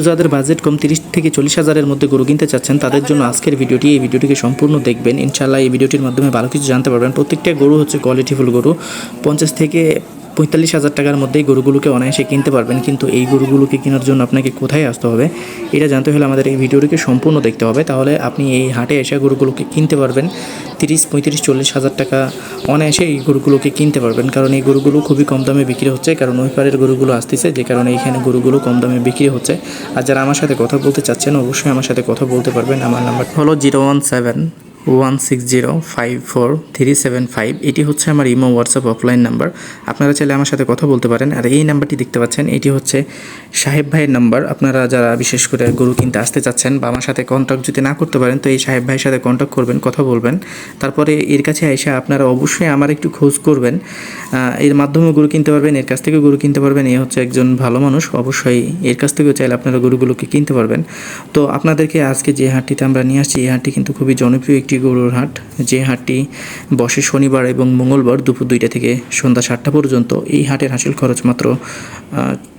যাদের বাজেট কম তিরিশ থেকে চল্লিশ হাজারের মধ্যে গরু কিনতে চাচ্ছেন, তাদের জন্য আজকের ভিডিওটি, এই ভিডিওটিকে সম্পূর্ণ দেখবেন। ইনশাল্লাহ এই ভিডিওটির মাধ্যমে ভালো কিছু জানতে পারবেন। প্রত্যেকটা গরু হচ্ছে কোয়ালিটিফুল গরু। পঞ্চাশ থেকে পঁয়তাল্লিশ হাজার টাকার মধ্যেই গরুগুলোকে অনায়াসে কিনতে পারবেন, কিন্তু এই গরুগুলোকে কেনার জন্য আপনাকে কোথায় আসতে হবে? এটা জানতে হলে আমাদের এই ভিডিওটিকে সম্পূর্ণ দেখতে হবে। তাহলে আপনি এই হাটে এসে গরুগুলোকে কিনতে পারবেন। তিরিশ, পঁয়ত্রিশ, চল্লিশ হাজার টাকা অনায়াসে এই গরুগুলোকে কিনতে পারবেন। কারণ এই গরুগুলো খুবই কম দামে বিক্রি হচ্ছে। কারণ ওই পারের গরুগুলো আসতেছে, যে কারণে এখানে গরুগুলো কম দামে বিক্রি হচ্ছে। আর যারা আমার সাথে কথা বলতে চাচ্ছেন, অবশ্যই আমার সাথে কথা বলতে পারবেন। আমার নাম্বার হলো zero one seven one six zero five four three seven five এটি হচ্ছে আমার ইমো হোয়াটসঅ্যাপ অফলাইন নাম্বার আপনারা চাইলে আমার সাথে কথা বলতে পারেন। আর এই নাম্বারটি দেখতে পাচ্ছেন, এটি হচ্ছে সাহেব ভাইয়ের নাম্বার আপনারা যারা বিশেষ করে গরু কিনতে আসতে চাচ্ছেন বা আমার সাথে কন্ট্যাক্ট যদি না করতে পারেন, তো এই সাহেব ভাইয়ের সাথে কন্ট্যাক্ট করবেন, কথা বলবেন। তারপরে এর কাছে এসে আপনারা অবশ্যই আমার একটু খোঁজ করবেন। এর মাধ্যমে গরু কিনতে পারবেন, এর কাছ থেকে গরু কিনতে পারবেন। এ হচ্ছে একজন ভালো মানুষ, অবশ্যই এর কাছ থেকেও চাইলে আপনারা গরুগুলোকে কিনতে পারবেন। তো আপনাদেরকে আজকে যে হাটটিতে আমরা নিয়ে আসছি, এই হাটটি কিন্তু খুবই জনপ্রিয় একটি গরুর হাট। যে হাটটি বসে শনিবার এবং মঙ্গলবার দুপুর দুইটা থেকে সন্ধ্যা সাতটা পর্যন্ত। এই হাটের হাসিল খরচ মাত্র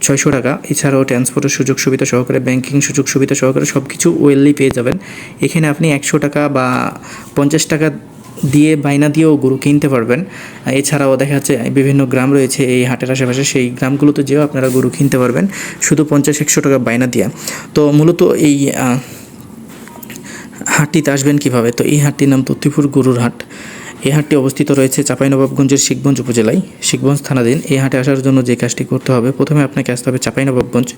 ছয়শো টাকা। এছাড়াও ট্রান্সপোর্টের সুযোগ সুবিধা সহকারে ব্যাংকিং সুযোগ সুবিধা সহকারে সব কিছু ওয়েললি পেয়ে যাবেন। এখানে আপনি একশো টাকা বা পঞ্চাশ টাকা দিয়ে বাইনা দিয়েও গরু কিনতে পারবেন। এছাড়াও দেখা যাচ্ছে বিভিন্ন গ্রাম রয়েছে এই হাটের আশেপাশে। সেই গ্রামগুলোতে যেও আপনারা গরু কিনতে পারবেন। শুধু পঞ্চাশ, একশো টাকা বাইনা দিয়ে। তো মূলত এই হাটটিতে আসবেন কীভাবে? তো এই হাটটির নাম তত্তিপুর গরুর হাট। এই হাটটি অবস্থিত রয়েছে চাঁপাইনবাবগঞ্জের শিখগঞ্জ উপজেলায়। শিখগঞ্জ থানাধীন। এই হাটে আসার জন্য যে কাজটি করতে হবে, প্রথমে আপনাকে আসতে হবে চাঁপাইনবাবগঞ্জ।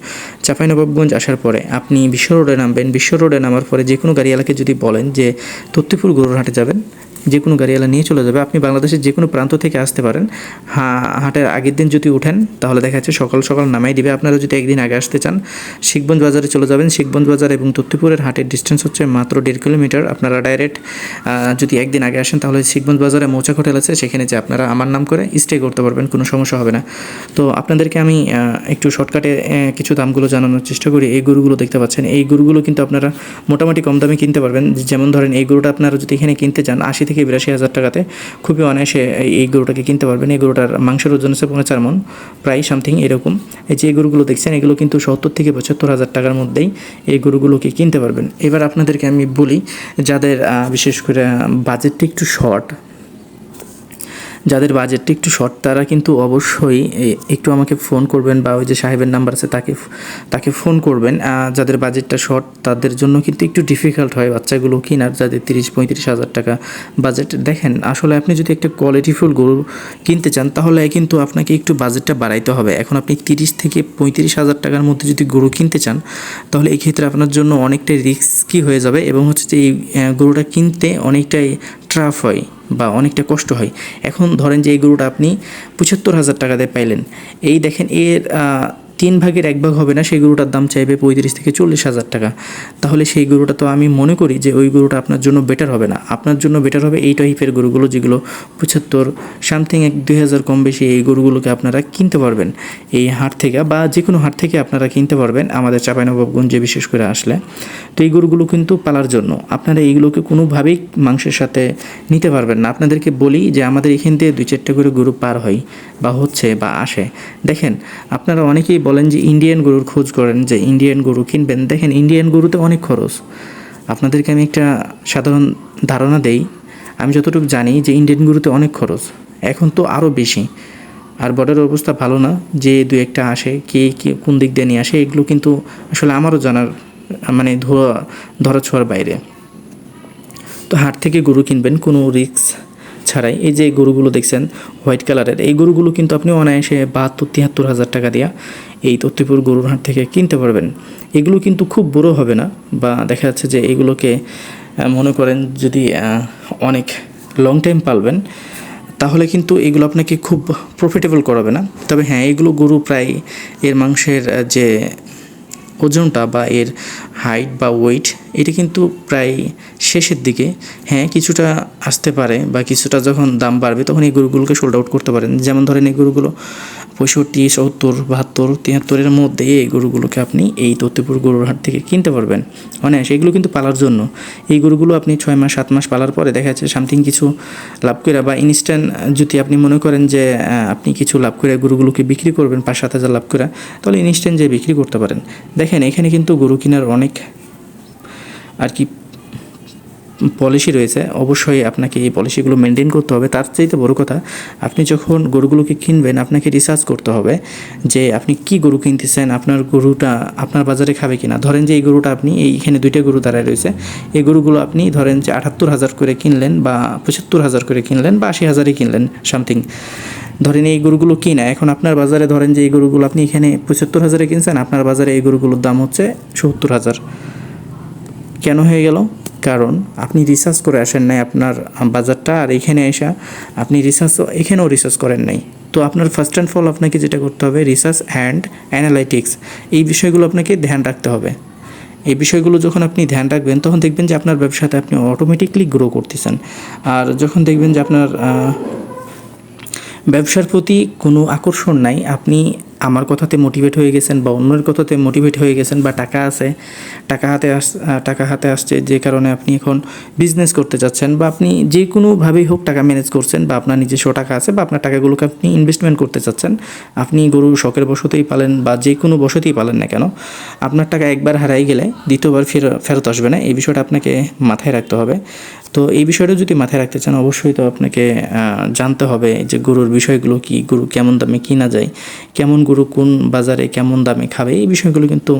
চাঁপাইনবাবগঞ্জ আসার পরে আপনি বিশ্ব রোডে নামবেন। বিশ্ব রোডে নামার পরে যে কোনো গাড়িওয়ালাকে যদি বলেন যে তত্তিপুর গরুর হাটে যাবেন যে কোনো গাড়িওয়ালা নিয়ে চলে যাবে। আপনি বাংলাদেশের যে কোনো প্রান্ত থেকে আসতে পারেন। হা- হাটের আগের দিন যদি উঠেন, তাহলে দেখা যাচ্ছে সকাল সকাল নামাই দিবে। আপনারা যদি একদিন আগে আসতে চান শিখগঞ্জ বাজারে চলে যাবেন। শিখগঞ্জ বাজার এবং তত্তিপুরের হাটের ডিস্টেন্স হচ্ছে মাত্র দেড় কিলোমিটার। আপনারা ডাইরেক্ট যদি একদিন আগে আসেন, তাহলে শিখগঞ্জ বাজারে মৌচাক হোটেল আছে। সেখানে যে আপনারা আমার নাম করে স্টে করতে পারবেন, কোনো সমস্যা হবে না। তো আপনাদেরকে আমি একটু শর্টকাটে কিছু দামগুলো জানানোর চেষ্টা করি। এই গরুগুলো দেখতে পাচ্ছেন। এই গরুগুলো কিন্তু আপনারা মোটামুটি কম দামে কিনতে পারবেন। যেমন ধরেন, এই গরুটা আপনারা যদি এখানে কিনতে চান, আশি থেকে বিরাশি হাজার টাকাতে। খুবই অনায়াসে এই- এই গরুটাকে কিনতে পারবেন। এই গরুটার মাংসের ওজন হচ্ছে পনেরো চার মন, প্রায় সামথিং এরকম। এই যে গরুগুলো দেখছেন, এগুলো কিন্তু সত্তর থেকে পঁচাত্তর হাজার টাকার মধ্যেই এই গরুগুলোকে কিনতে পারবেন। এবার আপনাদেরকে আমি বলি, যাদের বিশেষ করে, বাজেটটা একটু শর্ট যাদের বাজেটটা একটু শর্ট তারা কিন্তু অবশ্যই একটু আমাকে ফোন করবেন বা ওই যে সাহেবের নাম্বার আছে, তাকে তাকে ফোন করবেন। যাদের বাজেটটা শর্ট তাদের জন্য কিন্তু একটু ডিফিকাল্ট হয় বাচ্চাগুলো কেনার, যাদের তিরিশ, পঁয়ত্রিশ হাজার টাকা বাজেট দেখেন, আসলে আপনি যদি একটা কোয়ালিটিফুল গরু কিনতে চান, তাহলে কিন্তু আপনাকে একটু বাজেটটা বাড়াইতে হবে। এখন আপনি তিরিশ থেকে পঁয়ত্রিশ হাজার টাকার মধ্যে যদি গরু কিনতে চান, তাহলে এই ক্ষেত্রে আপনার জন্য অনেকটাই রিস্কি হয়ে যাবে এবং হচ্ছে যে এই গরুটা কিনতে অনেকটাই ট্রাফ হয় বা অনেকটা কষ্ট হয়। এখন ধরেন যে এই গরুটা আপনি পঁচাত্তর হাজার টাকা দিয়ে পাইলেন। এই দেখেন এর তিন ভাগের এক ভাগ হবে না, সেই গরুটার দাম চাইবে পঁয়ত্রিশ থেকে চল্লিশ হাজার টাকা। তাহলে সেই গরুটা তো আমি মনে করি যে ওই গরুটা আপনার জন্য বেটার হবে না। আপনার জন্য বেটার হবে এই টাইপের গরুগুলো যেগুলো পঁচাত্তর সামথিং এক দুই হাজার কম বেশি এই গরুগুলোকে আপনারা কিনতে পারবেন। এই হাট থেকে বা যে কোনো হাট থেকে আপনারা কিনতে পারবেন আমাদের চাঁপাইনবাবগঞ্জে বিশেষ করে আসলে। তো এই গরুগুলো কিন্তু পালার জন্য। আপনারা এইগুলোকে কোনোভাবেই মাংসের সাথে নিতে পারবেন না। আপনাদেরকে বলি যে আমাদের এখান থেকে দুই চারটে করে গরু পার হয় বা হচ্ছে বা আসে। দেখেন, আপনারা অনেকেই বলেন যে ইন্ডিয়ান গরুর খোঁজ করেন যে ইন্ডিয়ান গরু কিনবেন। দেখেন ইন্ডিয়ান গরুতে অনেক খরচ। আপনাদেরকে আমি একটা সাধারণ ধারণা দেই। আমি যতটুকু জানি যে ইন্ডিয়ান গরুতে অনেক খরচ। এখন তো আরও বেশি। আর বর্ডারের অবস্থা ভালো না। যে দু একটা আসে, কে কে কোন দিক দিয়ে নিয়ে আসে, এগুলো কিন্তু আসলে আমারও জানার মানে ধরা ধরা ছোঁয়ার বাইরে। তো হাট থেকে গরু কিনবেন, কোনো রিস্ক ছাড়াই এই যে গরুগুলো দেখছেন, হোয়াইট কালারের, এই গরুগুলো কিন্তু আপনি অনায়াসে বাহাত্তর, তিয়াত্তর হাজার টাকা দিয়া এই তত্ত্বপুর গরুর হাট থেকে কিনতে পারবেন। এগুলো কিন্তু খুব বড় হবে না বা দেখা যাচ্ছে যে এগুলোকে মনে করেন যদি অনেক লং টাইম পালবেন, তাহলে কিন্তু এগুলো আপনাকে খুব প্রফিটেবল করাবে না। তবে হ্যাঁ এগুলো গরু প্রায় এর মাংসের যে ওজনটা বা এর হাইট বা ওয়েট এটা কিন্তু প্রায় শেষের দিকে। হ্যাঁ কিছুটা আসতে পারে বা কিছুটা যখন দাম বাড়বে তখন এই গরুগুলোকে সোল্ড আউট করতে পারেন। যেমন ধরেন এই গরুগুলো পঁয়ষট্টি, সত্তর, বাহাত্তর তিয়াত্তরের মধ্যে এই গরুগুলোকে আপনি এই তত্ত্বপুর গরুর হাট থেকে কিনতে পারবেন। অনায়াসে এগুলো কিন্তু পালার জন্য। এই গরুগুলো আপনি ছয় মাস, সাত মাস পালার পরে দেখা যাচ্ছে সামথিং কিছু লাভ করে বা ইনস্ট্যান্ট যদি আপনি মনে করেন যে আপনি কিছু লাভ করে গরুগুলোকে বিক্রি করবেন, পাঁচ সাত হাজার লাভ করে তাহলে ইনস্ট্যান্ট যে বিক্রি করতে পারেন। দেখেন, এখানে কিন্তু গরু কেনার অনেক আর কি পলিসি রয়েছে, অবশ্যই আপনাকে এই পলিসিগুলো মেনটেন করতে হবে। তার চাইতে বড় কথা, আপনি যখন গরুগুলোকে কিনবেন, আপনাকে রিসার্চ করতে হবে যে আপনি কি গরু কিনতেছেন, আপনার গরুটা আপনার বাজারে খাবে কিনা। ধরেন যে এই গরুটা আপনি এইখানে দুইটা গরু দাঁড়ায় রয়েছে। এই গরুগুলো আপনি ধরেন যে আটাত্তর হাজার করে কিনলেন বা পঁচাত্তর হাজার করে কিনলেন বা আশি হাজারে কিনলেন সামথিং ধরেন এই গরুগুলো কিনা, এখন আপনার বাজারে ধরেন যে এই গরুগুলো আপনি এখানে পঁচাত্তর হাজারে কিনছেন, আপনার বাজারে এই গরুগুলোর দাম হচ্ছে সত্তর হাজার। কেন হয়ে গেল? কারণ আপনি রিসার্চ করে আসেন নাই আপনার বাজারটা আর এখানে এসে আপনি রিসার্চ এখানেও রিসার্চ করেন নাই। তো আপনার ফার্স্ট অ্যান্ড ফল আপনাকে যেটা করতে হবে রিসার্চ অ্যান্ড অ্যানালাইটিক্স এই বিষয়গুলো আপনাকে ধ্যান রাখতে হবে। এই বিষয়গুলো যখন আপনি ধ্যান রাখবেন, তখন দেখবেন যে আপনার ব্যবসাতে আপনি অটোমেটিকলি গ্রো করতেছেন। আর যখন দেখবেন যে আপনার ব্যবসার প্রতি কোনো আকর্ষণ নাই, আপনি আমার কথাতে মোটিভেট হয়ে গেছেন বা অন্যের কথাতে মোটিভেট হয়ে গেছেন বা টাকা আছে, টাকা হাতে আস টাকা হাতে আসছে যে কারণে আপনি এখন বিজনেস করতে যাচ্ছেন বা আপনি যে কোনোভাবেই হোক টাকা ম্যানেজ করছেন বা আপনার নিজস্ব টাকা আছে বা আপনার টাকাগুলোকে আপনি ইনভেস্টমেন্ট করতে চাচ্ছেন আপনি গরু শখের বসতেই পালেন বা যে কোনো বসতেই পালেন না কেন, আপনার টাকা একবার হারাই গেলে দ্বিতীয়বার ফের, ফেরত আসবে না, এই বিষয়টা আপনাকে মাথায় রাখতে হবে। তো এই বিষয়টা যদি মাথায় রাখতে চান অবশ্যই তো আপনাকে জানতে হবে যে গরুর বিষয়গুলো কি, গরু কেমন দামে কিনা যায়, কেমন গরু কোন বাজারে কেমন দামে খাবে, এই বিষয়গুলো কিন্তু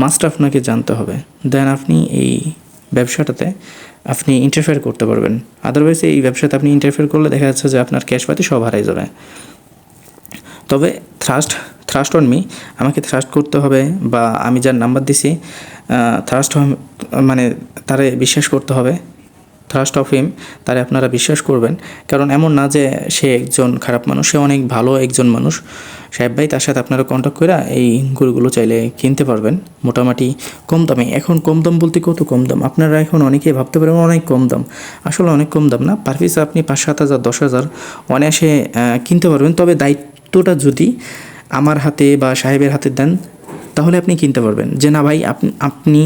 মাস্ট আপনাকে জানতে হবে। দেন আপনি এই ব্যবসাটাতে আপনি ইন্টারফেয়ার করতে পারবেন। আদারওয়াইজ এই ব্যবসাতে আপনি ইন্টারফেয়ার করলে দেখা যাচ্ছে যে আপনার ক্যাশপাতি সব হারাই যাবে। তবে থ্রাস্ট থ্রাস্ট অন মি আমাকে থ্রাস্ট করতে হবে বা আমি যার নাম্বার দিছি থ্রাস্ট মানে তারে বিশ্বাস করতে হবে। থ্রাস্ট অফ হিম তারে আপনারা বিশ্বাস করবেন। কারণ এমন না যে সে একজন খারাপ মানুষ, সে অনেক ভালো একজন মানুষ। সাহেব ভাই, তার সাথে আপনারা কন্ট্যাক্ট করে এই গরুগুলো চাইলে কিনতে পারবেন। মোটামুটি কম দামে। এখন কম দাম বলতে কত কম দাম? আপনারা এখন অনেকেই ভাবতে পারেন অনেক কম দাম। আসলে অনেক কম দাম না। পার পিস আপনি পাঁচ, সাত হাজার, দশ হাজার অনায়াসে কিনতে পারবেন। তবে দায়িত্বটা যদি আমার হাতে বা সাহেবের হাতে দেন তাহলে আপনি কিনতে পারবেন। যে না ভাই, আপনি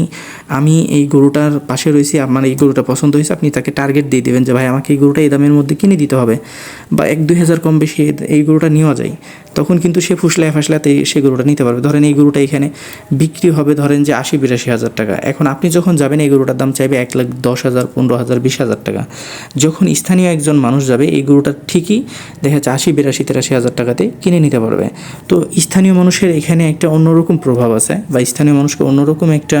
আমি এই গরুটার পাশে রয়েছি, আমার এই গরুটা পছন্দ হয়েছে, আপনি তাকে টার্গেট দিয়ে দেবেন যে ভাই, আমাকে এই গরুটা এই দামের মধ্যে কিনে দিতে হবে। বা এক দুই হাজার কম বেশি এই গরুটা নেওয়া যায়। তখন কিন্তু সে ফুসলায় ফাসলাতে সে গরুটা নিতে পারবে। ধরেন এই গরুটা এখানে বিক্রি হবে ধরেন যে আশি বিরাশি হাজার টাকা। এখন আপনি যখন যাবেন, এই গরুটার দাম চাইবে এক লাখ দশ হাজার, পনেরো হাজার, বিশ হাজার টাকা। যখন স্থানীয় একজন মানুষ যাবে, এই গরুটা ঠিকই দেখা যাচ্ছে আশি বিরাশি, তেরাশি হাজার টাকাতে কিনে নিতে পারবে। তো স্থানীয় মানুষের এখানে একটা অন্যরকম প্রভাব আছে বা স্থানীয় মানুষকে অন্যরকম একটা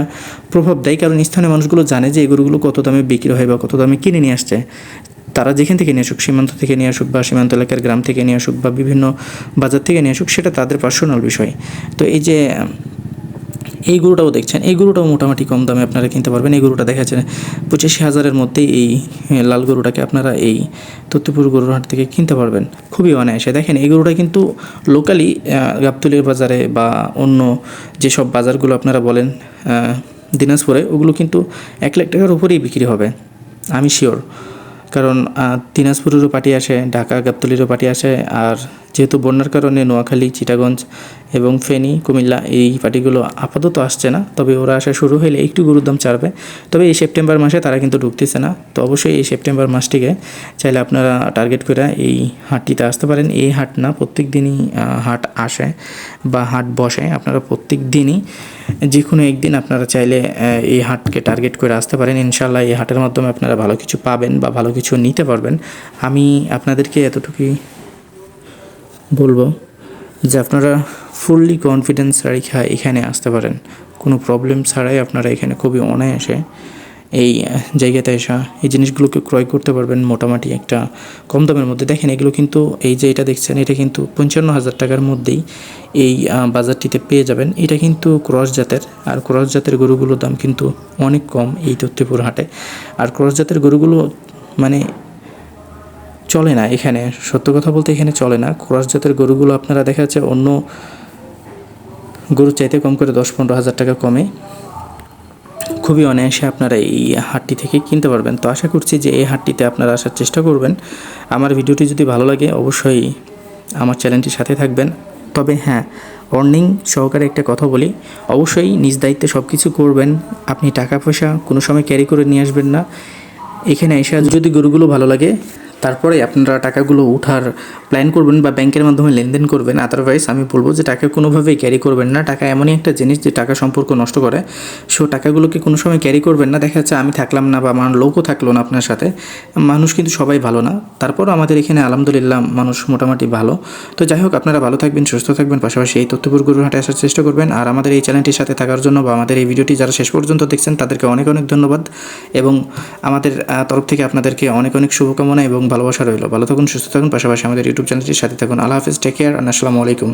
প্রভাব দেয়। কারণ স্থানীয় মানুষগুলো জানে যে এই গরুগুলো কত দামে বিক্রি হয় বা কত দামে কিনে নিয়ে আসছে। তারা যেখান থেকে নিয়ে আসুক, সীমান্ত থেকে নিয়ে আসুক বা সীমান্ত এলাকার গ্রাম থেকে নিয়ে আসুক বা বিভিন্ন বাজার থেকে নিয়ে আসুক, সেটা তাদের পার্সোনাল বিষয়। তো এই যে, এই গরুটাও দেখছেন, এই গরুটাও মোটামুটি কম দামে আপনারা কিনতে পারবেন। এই গরুটা দেখা যাচ্ছে পঁচাশি হাজারের মধ্যেই এই লাল গরুটাকে আপনারা এই তত্ত্বপুর গরুর হাট থেকে কিনতে পারবেন। খুবই অনায়াসে। দেখেন, এই গরুটা কিন্তু লোকালি গাবতলির বাজারে বা অন্য যেসব বাজারগুলো আপনারা বলেন দিনাজপুরে, ওগুলো কিন্তু এক লাখ টাকার উপরেই বিক্রি হবে। আমি শিওর কারণ দিনাজপুরেরও পার্টি আসে ঢাকা গাবতলিরও পার্টি আসে আর যেহেতু বন্যার কারণে নোয়াখালী, চিটাগঞ্জ এবং ফেনী, কুমিল্লা এই পার্টিগুলো আপাতত আসছে না। তবে ওরা আসা শুরু হলে একটু গরুর দাম চাড়বে তবে এই সেপ্টেম্বর মাসে তারা কিন্তু ঢুকতেছে না। তো অবশ্যই এই সেপ্টেম্বর মাসটিকে চাইলে আপনারা টার্গেট করে এই হাটটিতে আসতে পারেন। এই হাট না প্রত্যেক দিনই হাট আসে বা হাট বসে। আপনারা প্রত্যেক দিনই যে কোনো একদিন আপনারা চাইলে এই হাটকে টার্গেট করে আসতে পারেন। ইনশাল্লাহ এই হাটের মাধ্যমে আপনারা ভালো কিছু পাবেন বা ভালো কিছু নিতে পারবেন। আমি আপনাদেরকে এতটুকুই বলব যে আপনারা ফুললি কনফিডেন্স রেখা এখানে আসতে পারেন। কোনো প্রবলেম ছাড়াই আপনারা এখানে খুবই অনায়াসে এই জায়গাতে এসা এই জিনিসগুলোকে ক্রয় করতে পারবেন মোটামুটি একটা কম দামের মধ্যে। দেখেন এগুলো কিন্তু এই যে এটা দেখছেন, এটা কিন্তু পঞ্চান্ন হাজার টাকার মধ্যেই এই বাজারটিতে পেয়ে যাবেন। এটা কিন্তু ক্রস জাতের আর ক্রস জাতের গরুগুলোর দাম কিন্তু অনেক কম এই তত্ত্বপুর হাটে। আর ক্রস জাতের গরুগুলো মানে চলে না এখানে। সত্য কথা বলতে এখানে চলে না। ক্রস জাতের গরুগুলো আপনারা দেখা যাচ্ছে অন্য গরু চাইতে কম করে দশ পনেরো হাজার টাকা কমে। খুবই অনায়াসে আপনারা এই হাটটি থেকে কিনতে পারবেন। তো আশা করছি যে এই হাটটিতে আপনারা আসার চেষ্টা করবেন। আমার ভিডিওটি যদি ভালো লাগে, অবশ্যই আমার চ্যানেলটির সাথে থাকবেন। তবে হ্যাঁ অর্নিং সহকারে একটা কথা বলি। অবশ্যই নিজ দায়িত্বে সব কিছু করবেন। আপনি টাকা পয়সা কোনো সময় ক্যারি করে নিয়ে আসবেন না। এখানে এসে যদি গরুগুলো ভালো লাগে তারপরে আপনারা টাকাগুলো উঠার প্ল্যান করবেন বা ব্যাংকের মাধ্যমে লেনদেন করবেন। আদারওয়াইজ আমি বলব যে টাকা কোনোভাবেই ক্যারি করবেন না। টাকা এমনই একটা জিনিস যে টাকা সম্পর্ক নষ্ট করে। সো টাকাগুলোকে কোনো সময় ক্যারি করবেন না। দেখা যাচ্ছে আমি থাকলাম না বা আমার লোকও থাকল না আপনার সাথে। মানুষ কিন্তু সবাই ভালো না। তারপর আমাদের এখানে আলহামদুলিল্লাহ মানুষ মোটামুটি ভালো। তো যাই হোক, আপনারা ভালো থাকবেন, সুস্থ থাকবেন। পাশাপাশি এই তথ্যপুর গরুহাটে আসার চেষ্টা করবেন। আর আমাদের এই চ্যানেলটির সাথে থাকার জন্য বা আমাদের এই ভিডিওটি যারা শেষ পর্যন্ত দেখছেন, তাদেরকে অনেক অনেক ধন্যবাদ। এবং আমাদের তরফ থেকে আপনাদেরকে অনেক অনেক শুভকামনা এবং ভালোবাসা রইল। ভালো থাকুন, সুস্থ থাকুন, পাশাপাশি আমাদের ইউটিউব চ্যানেলটির সাথে থাকুন। আল্লাহ হাফিজ টেক কেয়ার আসসালামু আলাইকুম।